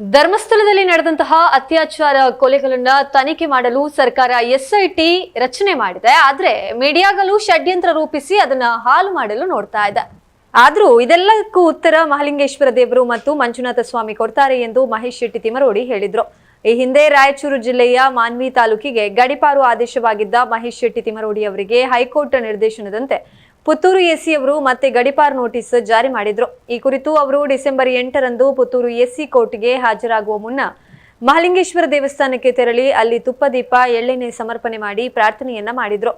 ಧರ್ಮಸ್ಥಳದಲ್ಲಿ ನಡೆದಂತಹ ಅತ್ಯಾಚಾರ ಕೊಲೆಗಳನ್ನ ತನಿಖೆ ಮಾಡಲು ಸರ್ಕಾರ ಎಸ್ಐಟಿ ರಚನೆ ಮಾಡಿದೆ. ಆದ್ರೆ ಮೀಡಿಯಾಗಳು ಷಡ್ಯಂತ್ರ ರೂಪಿಸಿ ಅದನ್ನ ಹಾಳು ಮಾಡಲು ನೋಡ್ತಾ ಇದೆ. ಆದ್ರೂ ಇದೆಲ್ಲಕ್ಕೂ ಉತ್ತರ ಮಹಲಿಂಗೇಶ್ವರ ದೇವರು ಮತ್ತು ಮಂಜುನಾಥ ಸ್ವಾಮಿ ಕೊಡ್ತಾರೆ ಎಂದು ಮಹೇಶ್ ಶೆಟ್ಟಿ ತಿಮರೋಡಿ ಹೇಳಿದ್ರು. ಈ ಹಿಂದೆ ರಾಯಚೂರು ಜಿಲ್ಲೆಯ ಮಾನ್ವಿ ತಾಲೂಕಿಗೆ ಗಡಿಪಾರು ಆದೇಶವಾಗಿದ್ದ ಮಹೇಶ್ ಶೆಟ್ಟಿ ತಿಮರೋಡಿ ಅವರಿಗೆ ಹೈಕೋರ್ಟ್ ನಿರ್ದೇಶನದಂತೆ ಪುತ್ತೂರು ಎಸಿ ಅವರು ಮತ್ತೆ ಗಡಿಪಾರ್ ನೋಟಿಸ್ ಜಾರಿ ಮಾಡಿದ್ರು. ಈ ಕುರಿತು ಅವರು ಡಿಸೆಂಬರ್ ಎಂಟರಂದು ಪುತ್ತೂರು ಎಸಿ ಕೋರ್ಟ್ಗೆ ಹಾಜರಾಗುವ ಮುನ್ನ ಮಹಾಲಿಂಗೇಶ್ವರ ದೇವಸ್ಥಾನಕ್ಕೆ ತೆರಳಿ ಅಲ್ಲಿ ತುಪ್ಪದೀಪ ಎಳ್ಳೆಣ್ಣೆ ಸಮರ್ಪಣೆ ಮಾಡಿ ಪ್ರಾರ್ಥನೆಯನ್ನ ಮಾಡಿದ್ರು.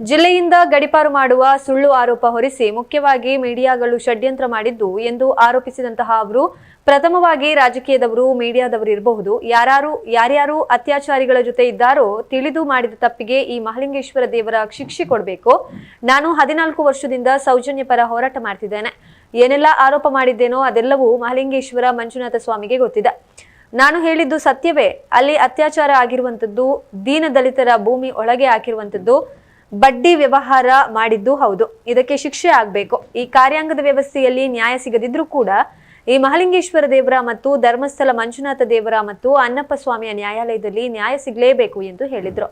ಜಿಲ್ಲೆಯಿಂದ ಗಡಿಪಾರು ಮಾಡುವ ಸುಳ್ಳು ಆರೋಪ ಹೊರಿಸಿ ಮುಖ್ಯವಾಗಿ ಮೀಡಿಯಾಗಳು ಷಡ್ಯಂತ್ರ ಮಾಡಿದ್ದು ಎಂದು ಆರೋಪಿಸಿದಂತಹ ಅವರು ಪ್ರಥಮವಾಗಿ ರಾಜಕೀಯದವರು, ಮೀಡಿಯಾದವರು ಇರಬಹುದು. ಯಾರು ಯಾರ್ಯಾರು ಅತ್ಯಾಚಾರಿಗಳ ಜೊತೆ ಇದ್ದಾರೋ ತಿಳಿದು ಮಾಡಿದ ತಪ್ಪಿಗೆ ಈ ಮಹಲಿಂಗೇಶ್ವರ ದೇವರ ಶಿಕ್ಷೆ ಕೊಡಬೇಕು. ನಾನು ಹದಿನಾಲ್ಕು ವರ್ಷದಿಂದ ಸೌಜನ್ಯ ಪರ ಹೋರಾಟ ಮಾಡ್ತಿದ್ದೇನೆ. ಏನೆಲ್ಲ ಆರೋಪ ಮಾಡಿದ್ದೇನೋ ಅದೆಲ್ಲವೂ ಮಹಲಿಂಗೇಶ್ವರ ಮಂಜುನಾಥ ಸ್ವಾಮಿಗೆ ಗೊತ್ತಿದೆ. ನಾನು ಹೇಳಿದ್ದು ಸತ್ಯವೇ. ಅಲ್ಲಿ ಅತ್ಯಾಚಾರ ಆಗಿರುವಂತದ್ದು ದೀನ ದಲಿತರ ಭೂಮಿ ಒಳಗೆ ಹಾಕಿರುವಂತದ್ದು ಬಡ್ಡಿ ವ್ಯವಹಾರ ಮಾಡಿದ್ದು ಹೌದು. ಇದಕ್ಕೆ ಶಿಕ್ಷೆ ಆಗಬೇಕು. ಈ ಕಾರ್ಯಾಂಗದ ವ್ಯವಸ್ಥೆಯಲ್ಲಿ ನ್ಯಾಯ ಸಿಗದಿದ್ರೂ ಕೂಡ ಈ ಮಹಾಲಿಂಗೇಶ್ವರ ದೇವರ ಮತ್ತು ಧರ್ಮಸ್ಥಳ ಮಂಜುನಾಥ ದೇವರ ಮತ್ತು ಅನ್ನಪ್ಪ ಸ್ವಾಮಿಯ ನ್ಯಾಯಾಲಯದಲ್ಲಿ ನ್ಯಾಯ ಸಿಗಲೇಬೇಕು ಎಂದು ಹೇಳಿದ್ರು.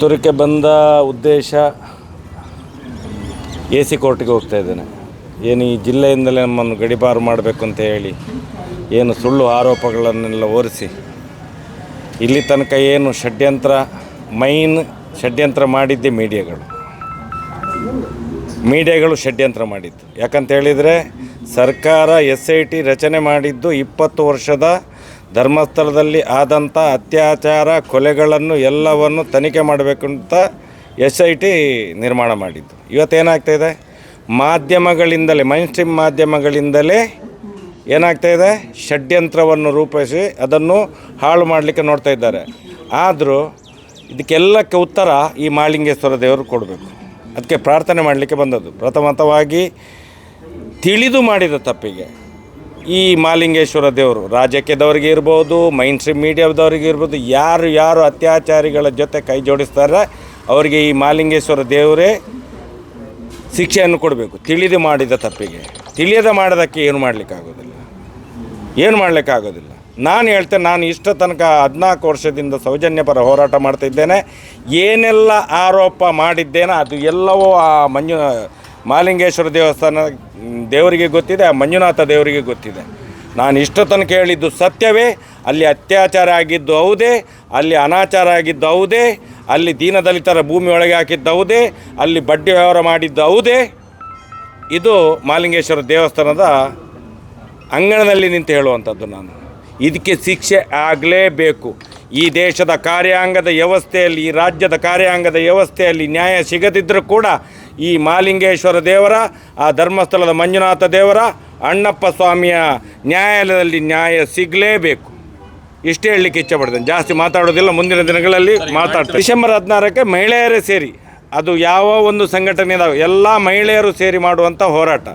ಪುತ್ತೂರಿಗೆ ಬಂದ ಉದ್ದೇಶ ಎ ಸಿ ಕೋರ್ಟಿಗೆ ಹೋಗ್ತಾ ಇದ್ದೇನೆ. ಏನು ಈ ಜಿಲ್ಲೆಯಿಂದಲೇ ನಮ್ಮನ್ನು ಗಡಿಪಾರು ಮಾಡಬೇಕು ಅಂತ ಹೇಳಿ ಏನು ಸುಳ್ಳು ಆರೋಪಗಳನ್ನೆಲ್ಲ ಓರಿಸಿ ಇಲ್ಲಿ ತನಕ ಏನು ಷಡ್ಯಂತ್ರ, ಮೈನ್ ಷಡ್ಯಂತ್ರ ಮಾಡಿದ್ದೆ ಮೀಡಿಯಾಗಳು. ಮೀಡಿಯಾಗಳು ಷಡ್ಯಂತ್ರ ಮಾಡಿದ್ದು. ಯಾಕಂತ ಹೇಳಿದರೆ ಸರ್ಕಾರ ಎಸ್ ಐ ಟಿ ರಚನೆ ಮಾಡಿದ್ದು ಇಪ್ಪತ್ತು ವರ್ಷದ ಧರ್ಮಸ್ಥಳದಲ್ಲಿ ಆದಂಥ ಅತ್ಯಾಚಾರ ಕೊಲೆಗಳನ್ನು ಎಲ್ಲವನ್ನು ತನಿಖೆ ಮಾಡಬೇಕು ಅಂತ ಎಸ್ ಐ ಟಿ ನಿರ್ಮಾಣ ಮಾಡಿದ್ದು. ಇವತ್ತೇನಾಗ್ತಾಯಿದೆ ಮಾಧ್ಯಮಗಳಿಂದಲೇ ಮೈನ್ ಸ್ಟ್ರೀಮ್ ಮಾಧ್ಯಮಗಳಿಂದಲೇ ಏನಾಗ್ತಾಯಿದೆ ಷಡ್ಯಂತ್ರವನ್ನು ರೂಪಿಸಿ ಅದನ್ನು ಹಾಳು ಮಾಡಲಿಕ್ಕೆ ನೋಡ್ತಾ ಇದ್ದಾರೆ. ಆದರೂ ಇದಕ್ಕೆಲ್ಲಕ್ಕೆ ಉತ್ತರ ಈ ಮಾಳಿಂಗೇಶ್ವರ ದೇವರು ಕೊಡಬೇಕು. ಅದಕ್ಕೆ ಪ್ರಾರ್ಥನೆ ಮಾಡಲಿಕ್ಕೆ ಬಂದದ್ದು. ಪ್ರಥಮತವಾಗಿ ತಿಳಿದು ಮಾಡಿದ ತಪ್ಪಿಗೆ. ಈ ಮಾಲಿಂಗೇಶ್ವರ ದೇವರು ರಾಜಕೀಯದವ್ರಿಗೆ ಇರ್ಬೋದು ಮೈನ್ ಸ್ಟ್ರೀಮ್ ಮೀಡಿಯಾದವ್ರಿಗೆ ಇರ್ಬೋದು, ಯಾರು ಯಾರು ಅತ್ಯಾಚಾರಿಗಳ ಜೊತೆ ಕೈ ಜೋಡಿಸ್ತಾರೆ, ಅವರಿಗೆ ಈ ಮಾಲಿಂಗೇಶ್ವರ ದೇವರೇ ಶಿಕ್ಷೆಯನ್ನು ಕೊಡಬೇಕು. ತಿಳಿದು ಮಾಡಿದ ತಪ್ಪಿಗೆ. ತಿಳಿಯದೆ ಮಾಡೋದಕ್ಕೆ ಏನು ಮಾಡಲಿಕ್ಕಾಗೋದಿಲ್ಲ. ಏನು ಮಾಡಲಿಕ್ಕಾಗೋದಿಲ್ಲ. ನಾನು ಹೇಳ್ತೇನೆ ನಾನು ಇಷ್ಟು ತನಕ ಹದಿನಾಲ್ಕು ವರ್ಷದಿಂದ ಸೌಜನ್ಯ ಪರ ಹೋರಾಟ ಮಾಡ್ತಿದ್ದೇನೆ. ಏನೆಲ್ಲ ಆರೋಪ ಮಾಡಿದ್ದೇನೆ ಅದು ಎಲ್ಲವೂ ಆ ಮಂಜು ಮಾಲಿಂಗೇಶ್ವರ ದೇವಸ್ಥಾನ ದೇವರಿಗೆ ಗೊತ್ತಿದೆ, ಆ ಮಂಜುನಾಥ ದೇವರಿಗೆ ಗೊತ್ತಿದೆ. ನಾನು ಇಷ್ಟು ತನಕ ಹೇಳಿದ್ದು ಸತ್ಯವೇ, ಅಲ್ಲಿ ಅತ್ಯಾಚಾರ ಆಗಿದ್ದು ಹೌದೇ, ಅಲ್ಲಿ ಅನಾಚಾರ ಆಗಿದ್ದು ಹೌದೇ, ಅಲ್ಲಿ ದೀನದಲಿತರ ಭೂಮಿ ಒಳಗೆ ಹಾಕಿದ್ದು ಹೌದೇ, ಅಲ್ಲಿ ಬಡ್ಡಿ ವ್ಯವಹಾರ ಮಾಡಿದ್ದು ಹೌದೇ. ಇದು ಮಾಲಿಂಗೇಶ್ವರ ದೇವಸ್ಥಾನದ ಅಂಗಣದಲ್ಲಿ ನಿಂತು ಹೇಳುವಂಥದ್ದು ನಾನು. ಇದಕ್ಕೆ ಶಿಕ್ಷೆ ಆಗಲೇಬೇಕು. ಈ ದೇಶದ ಕಾರ್ಯಾಂಗದ ವ್ಯವಸ್ಥೆಯಲ್ಲಿ, ಈ ರಾಜ್ಯದ ಕಾರ್ಯಾಂಗದ ವ್ಯವಸ್ಥೆಯಲ್ಲಿ ನ್ಯಾಯ ಸಿಗದಿದ್ದರೂ ಕೂಡ ಈ ಮಾಲಿಂಗೇಶ್ವರ ದೇವರ ಆ ಧರ್ಮಸ್ಥಳದ ಮಂಜುನಾಥ ದೇವರ ಅಣ್ಣಪ್ಪ ಸ್ವಾಮಿಯ ನ್ಯಾಯಾಲಯದಲ್ಲಿ ನ್ಯಾಯ ಸಿಗಲೇಬೇಕು. ಇಷ್ಟು ಹೇಳಲಿಕ್ಕೆ ಇಚ್ಛೆ ಪಡ್ತೇನೆ. ಜಾಸ್ತಿ ಮಾತಾಡೋದಿಲ್ಲ ಮುಂದಿನ ದಿನಗಳಲ್ಲಿ ಮಾತಾಡ್ತೀನಿ. ಡಿಸೆಂಬರ್ ಹದಿನಾರಕ್ಕೆ ಮಹಿಳೆಯರೇ ಸೇರಿ ಅದು ಯಾವ ಒಂದು ಸಂಘಟನೆ ಇದಾವೆ ಎಲ್ಲ ಮಹಿಳೆಯರು ಸೇರಿ ಮಾಡುವಂಥ ಹೋರಾಟ.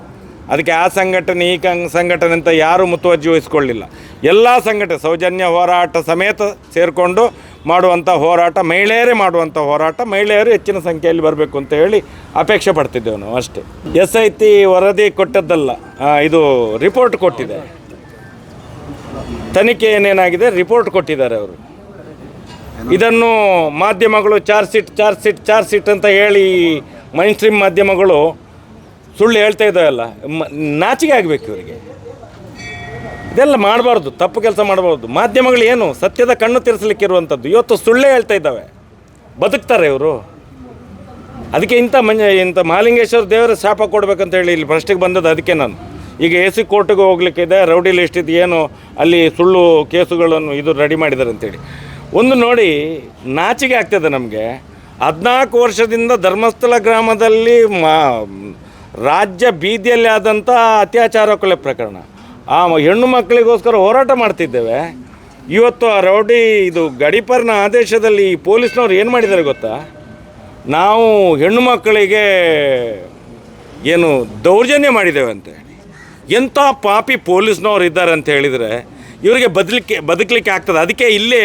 ಅದಕ್ಕೆ ಆ ಸಂಘಟನೆ, ಈ ಸಂಘಟನೆ ಅಂತ ಯಾರೂ ಮುತುವರ್ಜಿ ವಹಿಸ್ಕೊಳ್ಳಿಲ್ಲ. ಎಲ್ಲ ಸಂಘಟನೆ, ಸೌಜನ್ಯ ಹೋರಾಟ ಸಮೇತ ಸೇರಿಕೊಂಡು ಮಾಡುವಂಥ ಹೋರಾಟ, ಮಹಿಳೆಯರೇ ಮಾಡುವಂಥ ಹೋರಾಟ, ಮಹಿಳೆಯರು ಹೆಚ್ಚಿನ ಸಂಖ್ಯೆಯಲ್ಲಿ ಬರಬೇಕು ಅಂತ ಹೇಳಿ ಅಪೇಕ್ಷೆ ಪಡ್ತಿದ್ದೇವೆ ನಾವು ಅಷ್ಟೇ. ಎಸ್ ಐ ಟಿ ವರದಿ ಕೊಟ್ಟದ್ದಲ್ಲ ಇದು ರಿಪೋರ್ಟ್ ಕೊಟ್ಟಿದೆ ತನಿಖೆ ಏನೇನಾಗಿದೆ? ರಿಪೋರ್ಟ್ ಕೊಟ್ಟಿದ್ದಾರೆ ಅವರು. ಇದನ್ನು ಮಾಧ್ಯಮಗಳು charge sheet charge sheet charge sheet ಅಂತ ಹೇಳಿ ಮೈನ್ ಸ್ಟ್ರೀಮ್ ಮಾಧ್ಯಮಗಳು ಸುಳ್ಳು ಹೇಳ್ತಾ ಇದ್ದಾವಲ್ಲ ನಾಚಿಕೆ ಆಗಬೇಕು ಇವರಿಗೆ. ಇದೆಲ್ಲ ಮಾಡಬಾರ್ದು, ತಪ್ಪು ಕೆಲಸ ಮಾಡಬಾರ್ದು. ಮಾಧ್ಯಮಗಳು ಏನು ಸತ್ಯದ ಕಣ್ಣು ತೀರಿಸಲಿಕ್ಕಿರುವಂಥದ್ದು ಇವತ್ತು ಸುಳ್ಳೇ ಹೇಳ್ತಾ ಇದ್ದಾವೆ. ಬದುಕ್ತಾರೆ ಇವರು. ಅದಕ್ಕೆ ಇಂಥ ಮಂಜ, ಇಂಥ ಮಹಾಲಿಂಗೇಶ್ವರ ದೇವರ ಶಾಪ ಕೊಡಬೇಕಂತ ಹೇಳಿ ಇಲ್ಲಿ ಪ್ರಶ್ನೆಗೆ ಬಂದದ್ದು ಅದಕ್ಕೆ ನಾನು. ಈಗ ಎ ಸಿ ಕೋರ್ಟಿಗೆ ಹೋಗ್ಲಿಕ್ಕಿದೆ ರೌಡಿ ಲಿಸ್ಟ್ ಇದು ಏನು, ಅಲ್ಲಿ ಸುಳ್ಳು ಕೇಸುಗಳನ್ನು ಇದು ರೆಡಿ ಮಾಡಿದ್ದಾರೆ ಅಂತೇಳಿ. ಒಂದು ನೋಡಿ, ನಾಚಿಕೆ ಆಗ್ತದೆ ನಮಗೆ. ಹದಿನಾಲ್ಕು ವರ್ಷದಿಂದ ಧರ್ಮಸ್ಥಳ ಗ್ರಾಮದಲ್ಲಿ ಮಾ ರಾಜ್ಯ ಬೀದಿಯಲ್ಲಿ ಆದಂಥ ಅತ್ಯಾಚಾರ ಕೊಲೆ ಪ್ರಕರಣ. ಆ ಹೆಣ್ಣು ಮಕ್ಕಳಿಗೋಸ್ಕರ ಹೋರಾಟ ಮಾಡ್ತಿದ್ದೇವೆ. ಇವತ್ತು ಆ ರೌಡಿ ಇದು ಗಡಿಪರ್ನ ಆದೇಶದಲ್ಲಿ ಪೊಲೀಸ್ನವ್ರು ಏನು ಮಾಡಿದ್ದಾರೆ ಗೊತ್ತಾ? ನಾವು ಹೆಣ್ಣು ಮಕ್ಕಳಿಗೆ ಏನು ದೌರ್ಜನ್ಯ ಮಾಡಿದ್ದೇವೆ ಅಂತೇಳಿ ಎಂಥ ಪಾಪಿ ಪೊಲೀಸ್ನವ್ರು ಇದ್ದಾರೆ ಅಂತ ಹೇಳಿದರೆ ಇವರಿಗೆ ಬದಲಿಕ್ಕೆ, ಬದುಕಲಿಕ್ಕೆ ಆಗ್ತದೆ. ಅದಕ್ಕೆ ಇಲ್ಲೇ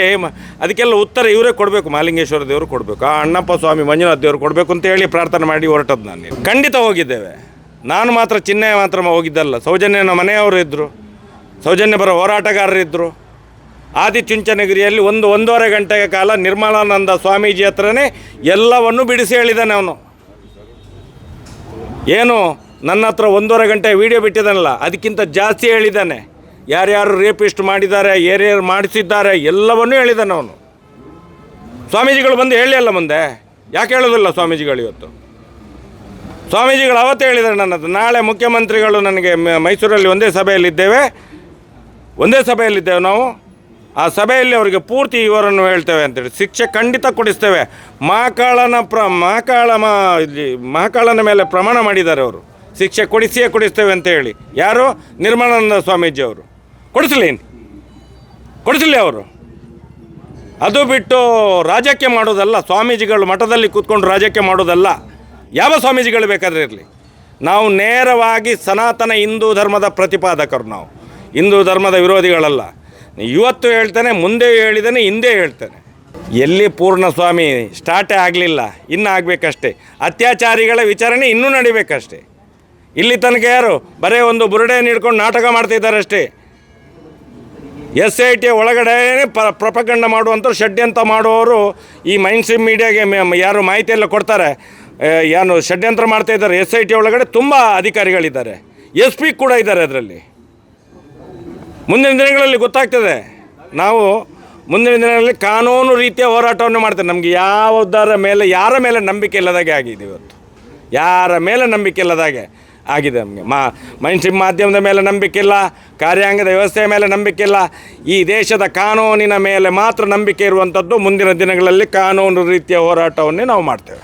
ಅದಕ್ಕೆಲ್ಲ ಉತ್ತರ ಇವರೇ ಕೊಡಬೇಕು, ಮಾಲಿಂಗೇಶ್ವರ ದೇವರು ಕೊಡಬೇಕು. ಆ ಅಣ್ಣಪ್ಪ ಸ್ವಾಮಿ, ಮಂಜುನಾಥ ದೇವರು ಕೊಡಬೇಕು ಅಂತ ಹೇಳಿ ಪ್ರಾರ್ಥನೆ ಮಾಡಿ ಹೊರಟದ್ದು ನಾನು ಖಂಡಿತ ಹೋಗಿದ್ದೇವೆ. ನಾನು ಮಾತ್ರ ಚಿನ್ನ ಮಾತ್ರ ಹೋಗಿದ್ದಲ್ಲ. ಸೌಜನ್ಯನ ಮನೆಯವರು ಇದ್ದರು ಸೌಜನ್ಯ ಬರೋ ಹೋರಾಟಗಾರರಿದ್ದರು ಆದಿಚುಂಚನಗಿರಿಯಲ್ಲಿ ಒಂದು, ಒಂದೂವರೆ ಗಂಟೆಗೆ ಕಾಲ ನಿರ್ಮಲಾನಂದ ಸ್ವಾಮೀಜಿ ಹತ್ರನೇ ಎಲ್ಲವನ್ನು ಬಿಡಿಸಿ ಹೇಳಿದ್ದಾನೆ ಅವನು. ಏನು? ನನ್ನ ಹತ್ರ ಒಂದೂವರೆ ಗಂಟೆ ವಿಡಿಯೋ ಬಿಟ್ಟಿದ್ದಾನಲ್ಲ, ಅದಕ್ಕಿಂತ ಜಾಸ್ತಿ ಹೇಳಿದ್ದಾನೆ. ಯಾರ್ಯಾರು ರೇಪಿಸ್ಟ್ ಮಾಡಿದ್ದಾರೆ ಯಾರ್ಯಾರು ಮಾಡಿಸಿದ್ದಾರೆ, ಎಲ್ಲವನ್ನೂ ಹೇಳಿದ್ದಾನೆ ಅವನು. ಸ್ವಾಮೀಜಿಗಳು ಬಂದು ಹೇಳಿ ಅಲ್ಲ ಮುಂದೆ. ಯಾಕೆ ಹೇಳೋದಿಲ್ಲ ಸ್ವಾಮೀಜಿಗಳು ಇವತ್ತು? ಸ್ವಾಮೀಜಿಗಳು ಅವತ್ತು ಹೇಳಿದ್ದಾರೆ ನನ್ನದು ನಾಳೆ ಮುಖ್ಯಮಂತ್ರಿಗಳು ನನಗೆ ಮೈಸೂರಲ್ಲಿ ಒಂದೇ ಸಭೆಯಲ್ಲಿದ್ದೇವೆ. ಒಂದೇ ಸಭೆಯಲ್ಲಿದ್ದೇವೆ ನಾವು. ಆ ಸಭೆಯಲ್ಲಿ ಅವರಿಗೆ ಪೂರ್ತಿ ಇವರನ್ನು ಹೇಳ್ತೇವೆ ಅಂತೇಳಿ ಶಿಕ್ಷೆ ಖಂಡಿತ ಕೊಡಿಸ್ತೇವೆ. ಮಹಾಕಾಳನ ಪ್ರ ಮಹಾಕಾಳ ಮಹಾಕಾಳನ ಮೇಲೆ ಪ್ರಮಾಣ ಮಾಡಿದ್ದಾರೆ ಅವರು. ಶಿಕ್ಷೆ ಕೊಡಿಸಿಯೇ ಕೊಡಿಸ್ತೇವೆ ಅಂತ ಹೇಳಿ. ಯಾರು? ನಿರ್ಮಲಾನಂದ ಸ್ವಾಮೀಜಿ ಅವರು. ಕೊಡಿಸಲಿ ಕೊಡಿಸಲಿ ಅವರು. ಅದು ಬಿಟ್ಟು ರಾಜಕೀಯ ಮಾಡೋದಲ್ಲ, ಸ್ವಾಮೀಜಿಗಳು ಮಠದಲ್ಲಿ ಕೂತ್ಕೊಂಡು ರಾಜಕೀಯ ಮಾಡೋದಲ್ಲ. ಯಾವ ಸ್ವಾಮೀಜಿಗಳು ಬೇಕಾದರೆ ಇರಲಿ. ನಾವು ನೇರವಾಗಿ ಸನಾತನ ಹಿಂದೂ ಧರ್ಮದ ಪ್ರತಿಪಾದಕರು ನಾವು. ಹಿಂದೂ ಧರ್ಮದ ವಿರೋಧಿಗಳಲ್ಲ. ಇವತ್ತು ಹೇಳ್ತೇನೆ, ಮುಂದೆ ಹೇಳಿದ್ದೇನೆ, ಹಿಂದೆ ಹೇಳ್ತೇನೆ. ಎಲ್ಲಿ ಪೂರ್ಣ ಸ್ವಾಮಿ ಸ್ಟಾರ್ಟೇ ಆಗಲಿಲ್ಲ, ಇನ್ನೂ ಆಗಬೇಕಷ್ಟೇ. ಅತ್ಯಾಚಾರಿಗಳ ವಿಚಾರಣೆ ಇನ್ನೂ ನಡಿಬೇಕಷ್ಟೇ. ಇಲ್ಲಿ ತನಕ ಯಾರು? ಬರೀ ಒಂದು ಬುರುಡೆಯನ್ನು ಹಿಡ್ಕೊಂಡು ನಾಟಕ ಮಾಡ್ತಿದ್ದಾರೆ ಅಷ್ಟೇ ಎಸ್ ಐ ಟಿ ಒಳಗಡೆ ಪ ಪ್ರಪಗಂಡ ಮಾಡುವಂಥ ಷಡ್ಯಂತ್ರ ಮಾಡುವವರು ಈ ಮೈನ್ ಸ್ಟ್ರೀಮ್ ಮೀಡಿಯಾಗೆ ಯಾರು ಮಾಹಿತಿ ಎಲ್ಲ ಕೊಡ್ತಾರೆ ಏನು ಷಡ್ಯಂತ್ರ ಮಾಡ್ತಾ ಇದ್ದಾರೆ. ಎಸ್ ಐ ಟಿ ಒಳಗಡೆ ತುಂಬ ಅಧಿಕಾರಿಗಳಿದ್ದಾರೆ. ಎಸ್ ಪಿ ಕೂಡ ಇದ್ದಾರೆ ಅದರಲ್ಲಿ. ಮುಂದಿನ ದಿನಗಳಲ್ಲಿ ಗೊತ್ತಾಗ್ತದೆ. ನಾವು ಮುಂದಿನ ದಿನಗಳಲ್ಲಿ ಕಾನೂನು ರೀತಿಯ ಹೋರಾಟವನ್ನು ಮಾಡ್ತೇವೆ. ನಮಗೆ ಯಾವುದರ ಮೇಲೆ, ಯಾರ ಮೇಲೆ ನಂಬಿಕೆ ಇಲ್ಲದಾಗೆ ಆಗಿದೆ ಇವತ್ತು. ಯಾರ ಮೇಲೆ ನಂಬಿಕೆ ಇಲ್ಲದಾಗೆ. ಆಗಿದೆ ನಮಗೆ. ಮಾ ಮೈನ್ ಸ್ಟ್ರೀಮ್ ಮಾಧ್ಯಮದ ಮೇಲೆ ನಂಬಿಕೆ ಇಲ್ಲ, ಕಾರ್ಯಾಂಗದ ವ್ಯವಸ್ಥೆಯ ಮೇಲೆ ನಂಬಿಕೆ ಇಲ್ಲ. ಈ ದೇಶದ ಕಾನೂನಿನ ಮೇಲೆ ಮಾತ್ರ ನಂಬಿಕೆ ಇರುವಂಥದ್ದು ಮುಂದಿನ ದಿನಗಳಲ್ಲಿ ಕಾನೂನು ರೀತಿಯ ಹೋರಾಟವನ್ನೇ ನಾವು ಮಾಡ್ತೇವೆ.